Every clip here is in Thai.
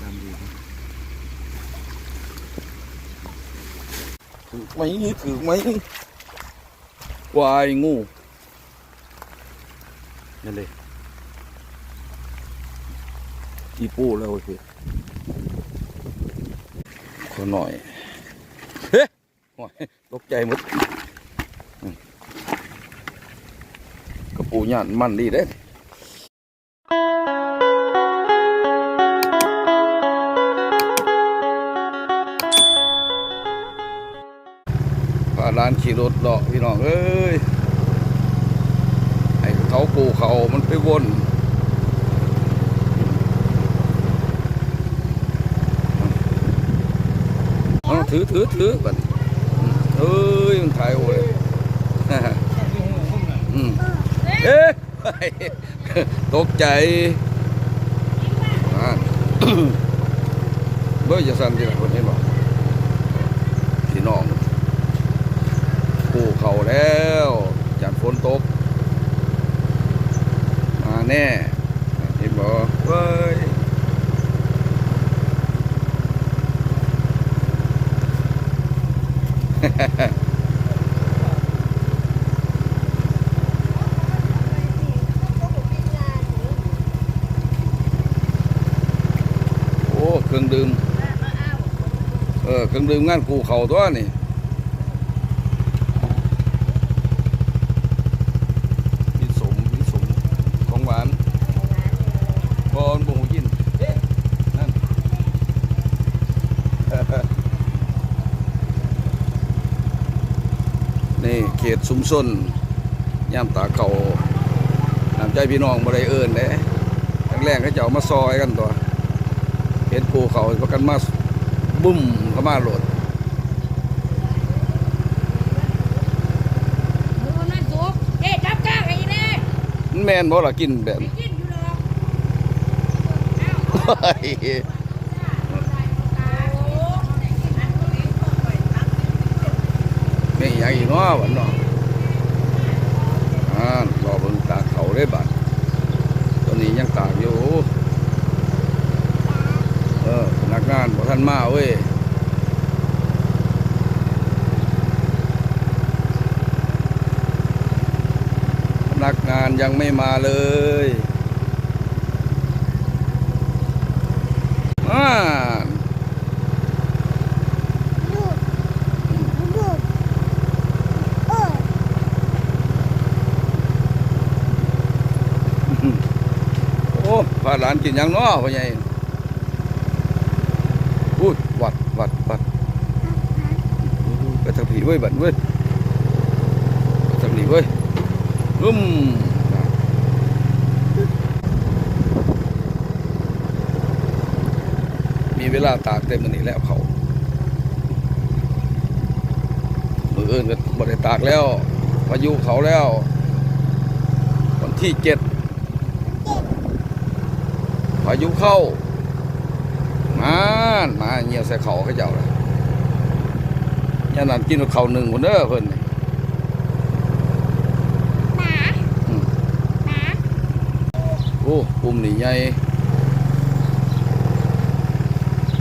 ตามดีถือไหมถือไหมวายงูนั่นเลยอีปูแล้วโอเคขอหน่อย เฮ้ยโอ้ยตกใจหมดกระปูหยานมันดีเด้ ร้านขี่รถเลาะพี่น้องเอ้ยไอ้เขาปูเขามันไปวนถือถือถือบัดเอ้ยมันถ่ายโอ้ยเอ๊ะตกใจเบ้ยจะสั่นที่ไหนคนนี้บอกพี่น้องปูเขา แล้วจัดฝนตก มาแน่เห็นบอกเว้ยโอ้เครื่องดื่มเออเครื่องดื่มงานกูเขาตัวนี่มีสมมีสมของหวานบอนบุหูยินนั่น นี่เขต สุมส้นย่ามตาเขาน้ำใจพี่น้องบ่ได้เอิ้นเด้แรกๆเขาเจ้ามาซอยกันตัวเห็นปูเขาประกันมาบุ้มเข้ามาโหลดหมูนั่นสุกเอ๊ะจับก้างไอ้นี่มันแม่นบ่ล่ะกินแบบไปนี้กินอยู่หรอกเอ้าเฮ้ยไม่อยังอีกเนาะวันเนาะ อ่ารอเบิ่งตาเขาได้บัดตอนนี้ยังตากอยู่ เออพนักงานบ่ทันมาเว้ยพนักงานยังไม่มาเลย อ่า โอ้พาหลานกินยังเนาะพ่อใหญ่อุ้ยวัดวัดวัดกระทำผีเว้ยบัดเว้ยกระทำผีเว้ยอืมมีเวลาตากเต็มมันนี่แล้วเขามืออื่นก็บ่ได้ตากแล้วพายุเขาแล้ว วันที่เจ็ดายุเข้ามามาเงียวใส่เขาเขาเจ้าเลยยานันกินกับเขาวหนึ่งคนเด้อเพิ่นนี่หมาอืมหมาโอ้ปุ่มนี่ใหญ่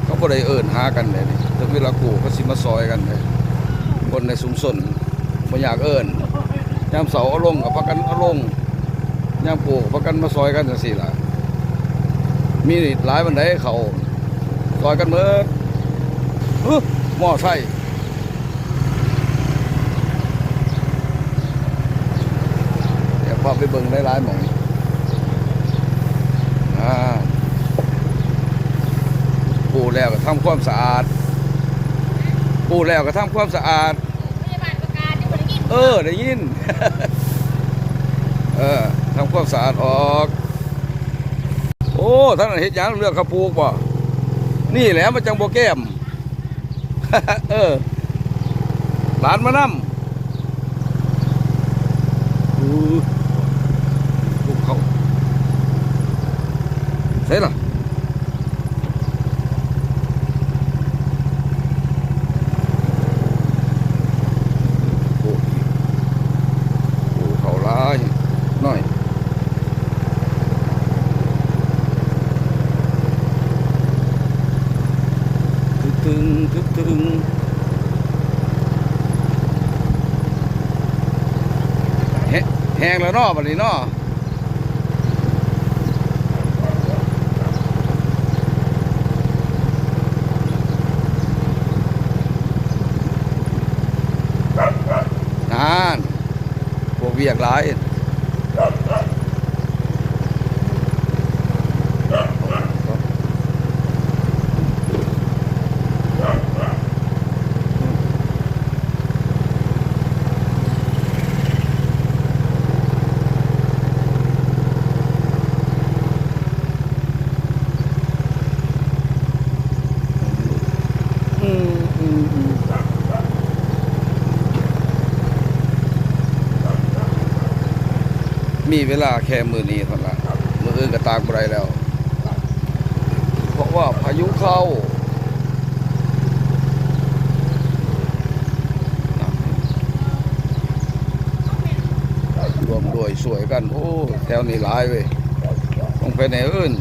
เขาบ่ได้เอิ้นหากันเลยนี่ถึงเวลากูเขาสิมาซอยกันเลยคนในสุมสนบ่อยากเอิ้นยามเสาเอาลงกับพักกันเอาลงยามกูกับพักกันมาซอยกันจังซี่ล่ะ มีหลายบันไดเขาซอยกันเมื่อฮึหม้อไส้เดี๋ยวพอไปเบิ่งได้หลายๆหมองอ่าปูแล้วก็ทำความสะอาดปูแล้วก็ทำความสะอาดพยาบาลประกาศที่บริกินเออ ได้ยิน เออทำความสะอาดออก โอ้ท่านเห็ดยังเลือกข้าวปูกบ่นี่แหละมันจังโบแก้ม เออหลานมานั่มอู้ปลูกเขาใช่ล่ะปลูกอีกปลูกเขาหลายหน่อย แห้งแล้วเนาะบัดนี้เนาะนานพวกเวียกหลาย มีเวลาแค่มือนี้เท่านั้นละมืออื่นก็ตากบ่ได้แล้ว เพราะว่าพายุเข้ารวมด้วยสวยกันโอ้แถวนี้หลายเว้ยต้องไปไหนอื่น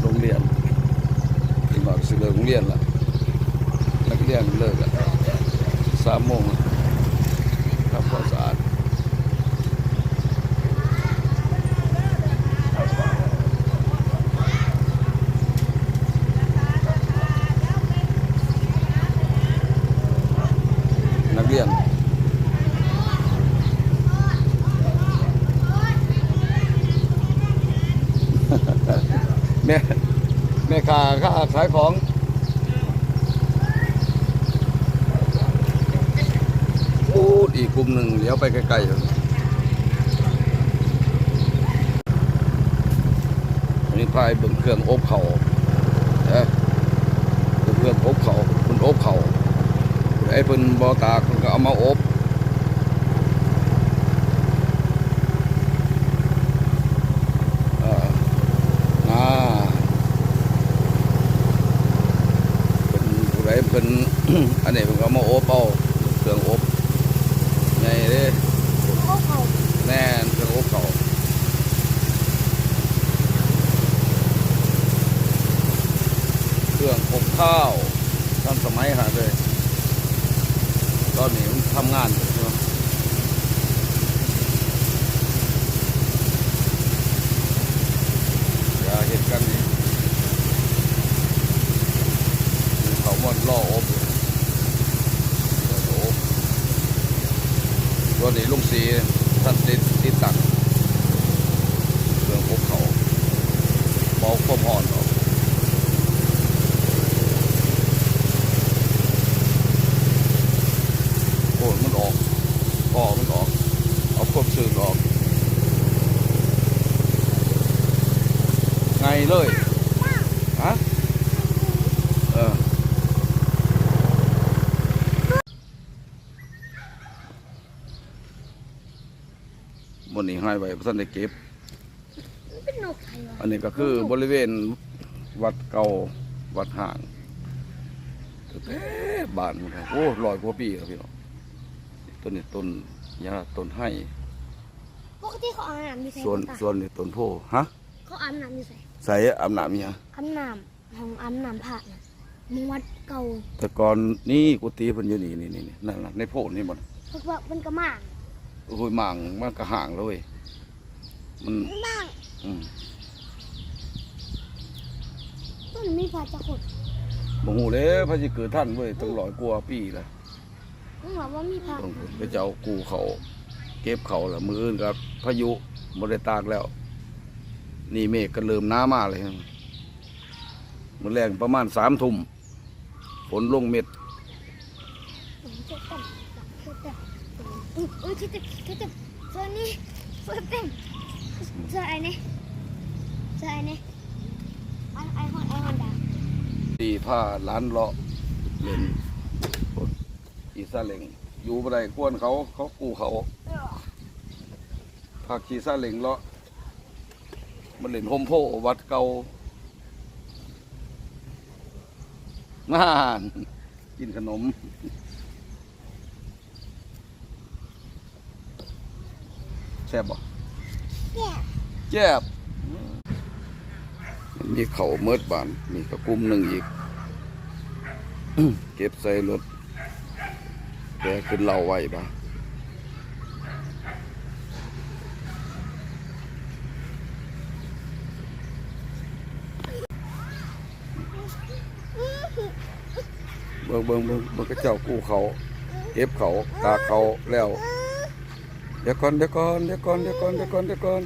โรงเรียนที่บอกสิเลิกโรงเรียนละนักเรียนเลิกละสามโมงละทำความสะอาดนักเรียน แม่แม่ค้าค้า ขายของพูดอีกกลุ่มหนึ่งเดี๋ยวไปไกลๆเลยอันนี้พายเบิ่งเครื่องอบเขาเอ้ยเบิ่เครื่องอบเขาคุณอบเขาไอ้เพิ่นบ่ตากเพิ่นก็เอามาอบเอ่อ อ่าเป็นผู้ใดเป็น อันนี้ผมก็มาโอบเอาเครื่องอบไงเด้โอ้เขาแน่นเครื่องอบเขาเครื่องอบข้าวตอนสมัยหาเลย ตอนนี้มันทำงานอยู่ใช่ไหมอย่าเห็นกันนี้เขามันล่ออบอยู่ล่ออบ ตัวนี้ลุงสีท่านติดติดตักเครื่องอบเขาเบาความอ่อนออกโอ้มันออกก่อมันออกเอาความชื้นออกไงเลยฮะเออวั นนี้ให้ไว้ท่านได้เก็บ เป็นนกไทยวะอันนี้ก็คือบริเวณวัดเก่าวัดห่างแท้ๆบ้านมันครับโอ้ลอยกว่าปีครับพี่น้องต้นนี้ต้นยาต้นให้ปกติเขาอาบน้ำอยู่ใส่ส่วนตาส่วนนี้ต้นโพฮะเขาอาบน้ำอยู่ใส่ใส่อาบน้ำเนี่ยอาบน้ำห้องอาบน้ำผ่าน่ะมึงวัดเก่าแต่ก่อนนี่กุฏิเพิ่นอยู่นี่นี่นี่นี่นั่นน่ะในโพดนี่หมด เพราะว่ามันก็มาก โอ้ยหมางมันก็ห่างแล้วเว้ยมันมันมากอืมต้นมีผ่าจะขดบ่ฮู้เด้พระสิเกิดท่านเว้ยต้องร้อยกว่าปีแล้วมึงบอกว่ามีผ่าต้องไปเจ้ากูเขาเก็บเขาแล้วมืออื่นกับพายุบ่ได้ตากแล้ว นี่เมฆก็เริ่มหน้ามาเลยมื้อแรงประมาณ3ทุ่มฝนลงเม็ด ผมจะเต็มจะเต็ม อุ้ยอุ้ยคิดจะคิดจะเจอนี่เจอเต็มเจอไอ้นี่เจอไอ้นี่ไอไอฮอนไอฮอนดาตีผ้าล้านเลาะเล่นอีซาเล็งอยู่บ่ได้กวนเขาเขากูเขาพาขี่ซาเล็งเลาะมันเล่นโฮมโพวัดเก่าน่านกินขนม แซ่บบ่แซ่บมีเขาเมิดบานมีกระกุ้มหนึ่งอีก เก็บใส่รถแกขึ้นเล่าไว้บ้าเบิ่งเบิ่งเบิ่งมันก็เจ้ากู้เขา เก็บเขาตาเขาแล้ว ดี๋ยวก่อนเดี๋ยวก่อนเดี๋ยวก่อนเดี๋ยวก่อนเดี๋ยวก่อนเดี๋ยวก่อน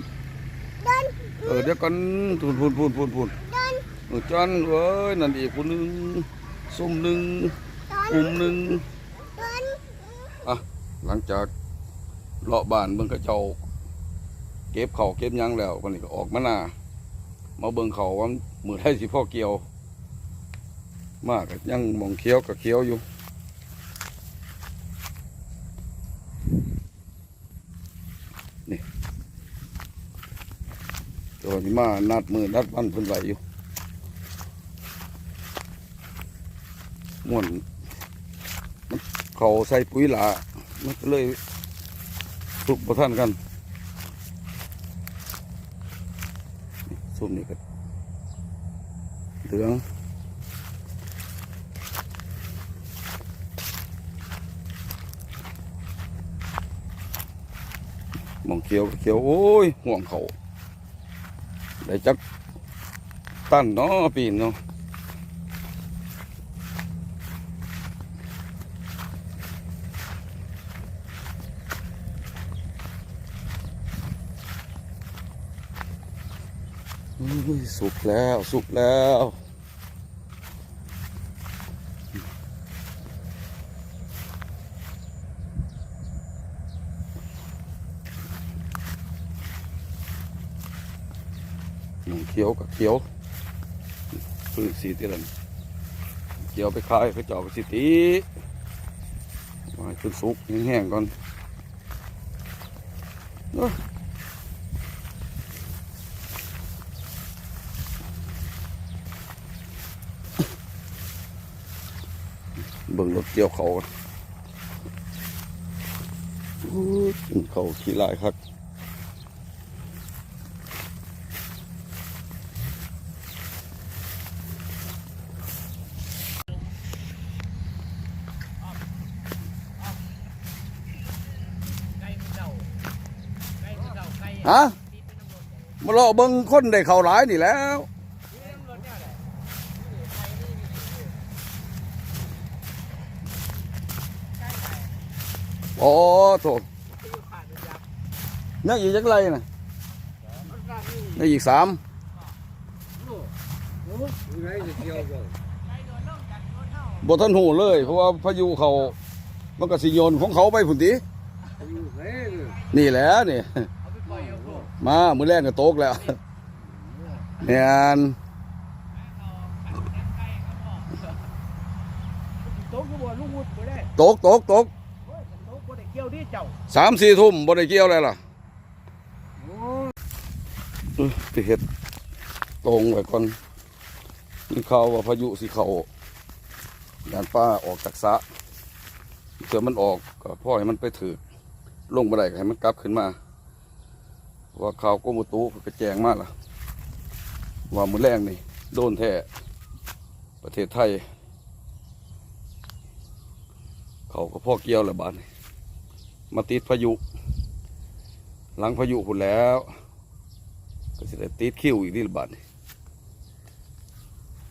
เดินเออเดี๋ยวก่อนพูนพูนพูนพูนพูนเดินเออจันเอ้ยนั่นอีกคนหนึงซุ่มหนึ่งเดินกลุ่มหนึ่งเดินอะหลังจากเลาะบ้านเบิ่งกระเจ้า เก็บเขาวเก็บหยังแล้ววันนี้ก็ออกมาหน้ามาเบิ่งเขาว่ามือไทยสิพ่อเกี่ยว มากยังหมองเคี้ยวกับเคี้ยวอยู่ ตัวนี้มานัดมือนัดวันเพิ่นไหวอยู่ม่วนมันเขาใส่ปุ๋ยหลามันก็เลยสุกประท่านกันส้มนี่ก็เหลืองมองเขียวเขียวโอ้ยห่วงเขา ได้จักตั้นเนาะปีนเนาะอุ้ยสุกแล้ว สุกแล้ว หนองเขียวกับเขียวพืชสีเตียนเขียวไปขายเขาเจาะไปสิตีไว้จนสุกแห้งๆก่อนเอ้อเบิ่งรถเกี่ยวเขาก่อนอู้ยเขาขี้ลายครับ ฮะมาเลาะเบิ่งคนได้เข้าหลายนี่แล้วโอ้โถยังอีกจักไรนะยังอีกสามบ่ทันหูเลย เพราะว่าพายุเขามันก็สิโยนของเขาไปพุ่นตินี่แหละนี่ มามือแรกก็ตกแล้วเนี่ยนโต๊ะก็บ่ลูกวุฒิบ่ได้ตกตกตกโอ้ยโต๊ะบ่ได้เกี่ยวที่เจ้าสามสี่ทุ่มบ่ได้เกี่ยวอะไรล่ะโอ้อื้อไปเห็ดตรงไว้ก่อนนี่ข่าวว่าพายุสิเขายานป้าออกจากสระเผื่อมันออกก็พ่อให้มันไปถือลงบ่ได้ก็ให้มันกลับขึ้นมา ว่าข่าวกรมอุตุก็แจงมากล่ะ ว่ามือแรงนี่ โดนแท้ประเทศไทย เขาก็พ่อเกี่ยวแหละบาดนี้มาติดพายุ หลังพายุพุ่นแล้ว ก็สิได้ติดคิวอีกที่ละบานี่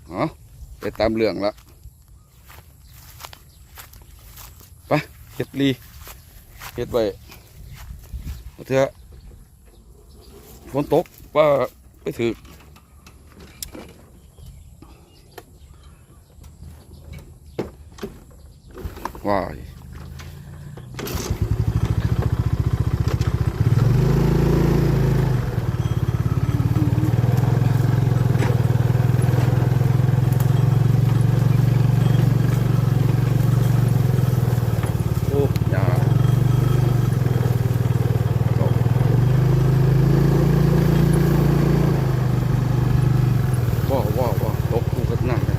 เอ๋อไปตามเรื่องละไปเฮ็ดลีเฮ็ดไว้เอาเถอะ ฝนตกว่าไปถือว้ายโอ้ยาว้าวว้าวว้าวตกคู่กันหน้าเลย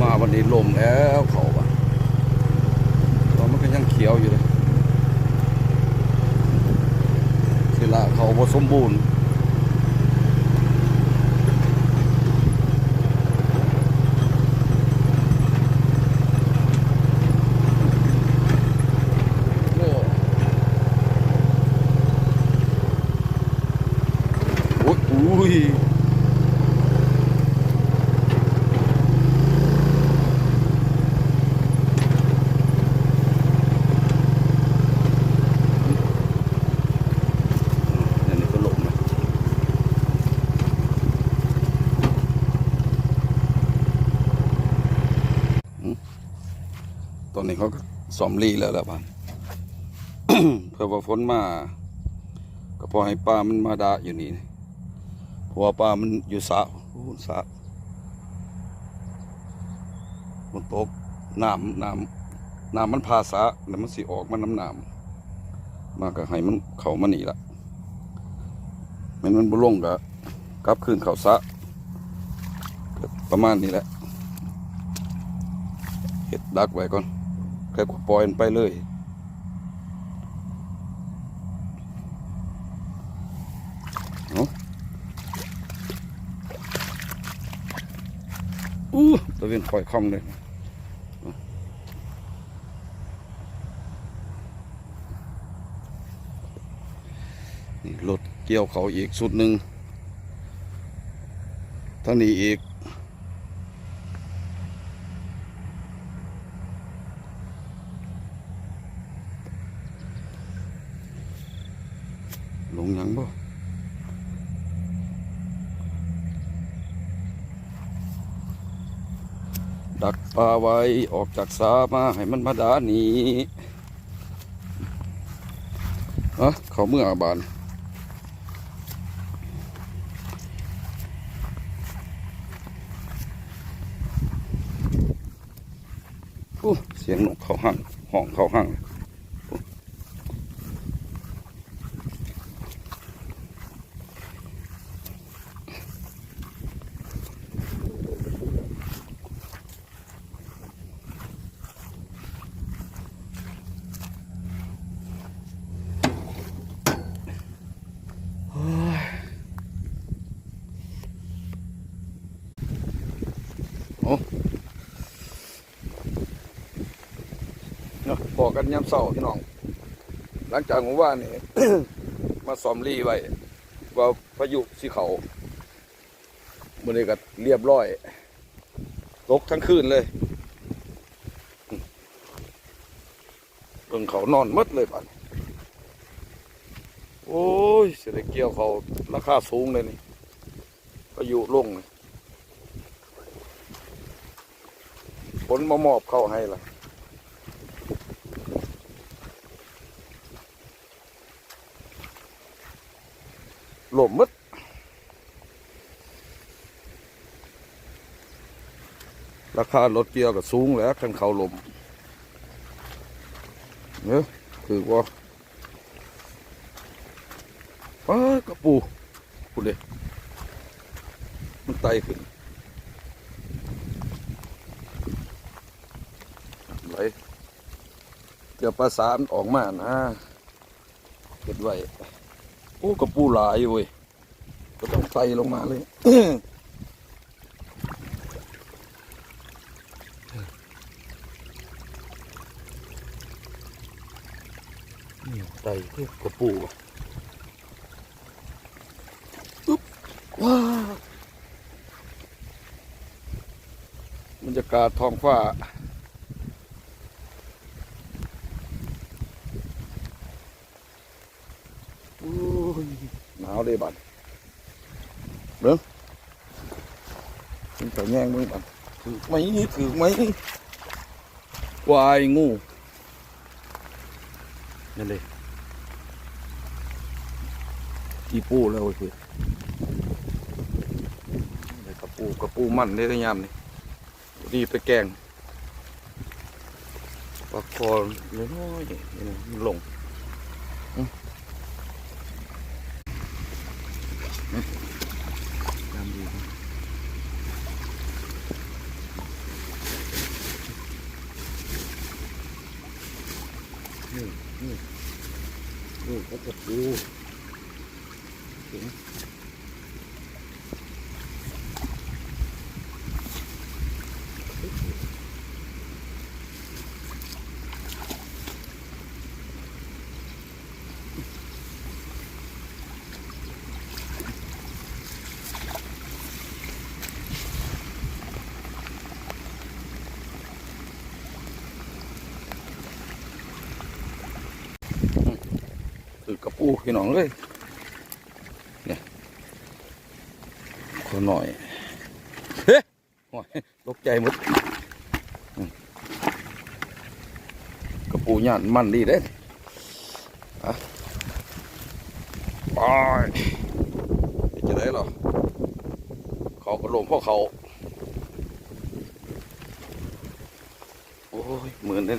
มาวันนี้ลมแล้วเขาอะตอนมันก็ยังเขียวอยู่เลย สิละเขาบ่สมบูรณ์ อุ้ ยอันนี้ก็หลงนะอืมตอนนี้เขาก็สอมลีแล้วแหละบ้านเพื่อว่าฝนมา ก็พอให้ปลามันมาดาอยู่นี่ เพราะว่าปลามันอยู่สระสระฝนตกน้ำน้ำน้ำมันพาสะแล้วมันสิออกมาน้ำน้ำมาก็ให้มันเข้ามานี่ละมันมันบุลงก็กลับคืนเข้าสะประมาณนี้แหละเห็ดดักไว้ก่อนแค่กว่าปล่อยมันไปเลย เวนคอยคล่องเลยนี่รถเกี่ยวเขาอีกสุดหนึ่งท่านี้อีก ลงยังบ่ ดักปลาไว้ออกจากสามาให้มันมาดาหนีเอะเขาเมื่อบานอู้เสียงนกเขาห้างห้องเขาห้างเนาะบอกกัน ยามเศร้าพี่น้อง หลังจากผมว่านี่ มาซ้อมรีไว้ว่าพายุสิเขามื่อนี้ก็เรียบร้อยตกทั้งคืนเลยเบิ่งเขานอนมดเลยบัดโอ้ยเสียดาเกี่ยวเขาราคาสูงเลยนี่พายุลงเลยผลมามอบเข้าให้ล่ะ หลมมดราคารถเกียร์ก็สูงแล้วคันเขาลมเนอะคือว่าป้ากระปูคุณเดมันไตขึ้นไหลเดี๋ยวปลาสามออกมานะเก็บไว้ โอ้กระปูหลายอยู่เว้ยก็ต้องไต่ลงมาเลยนี่ไต่ที่กระปูอะอุ๊บว้าวบรรยากาศท้องฟ้าโอ้ ยหนาวเลยบัดเบิ้งเป็นแต่แย่งมึงบัดถือไหมถือไหมควายงูนั่นเลยอีปูแล้วเว้ยคือนี่กระปูกระปูมันได้ทั้งยามนี่ดีไปแกงปลาคอน้อยๆนี่นะมันลง น้ำดีครับ นี่นี่นี่เขาจะปูเห็น กระปู พี่น้องเลยเนี่ยคนหน่อยเฮ้ยโอ้ยตกใจหมดกระปูย่านมันดีเด้อะไปจะได้หรอเขากระโลมพ่อเขา โอ้ยเหมือนเลย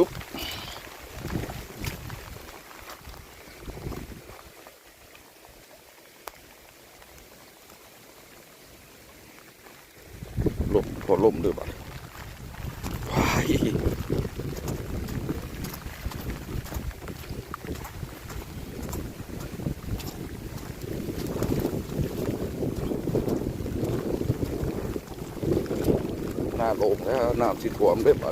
ปุ๊บ ล่มด้วยบ่ะว้ายหน้าลมแล้วน้ำสิท่วมด้วยบ่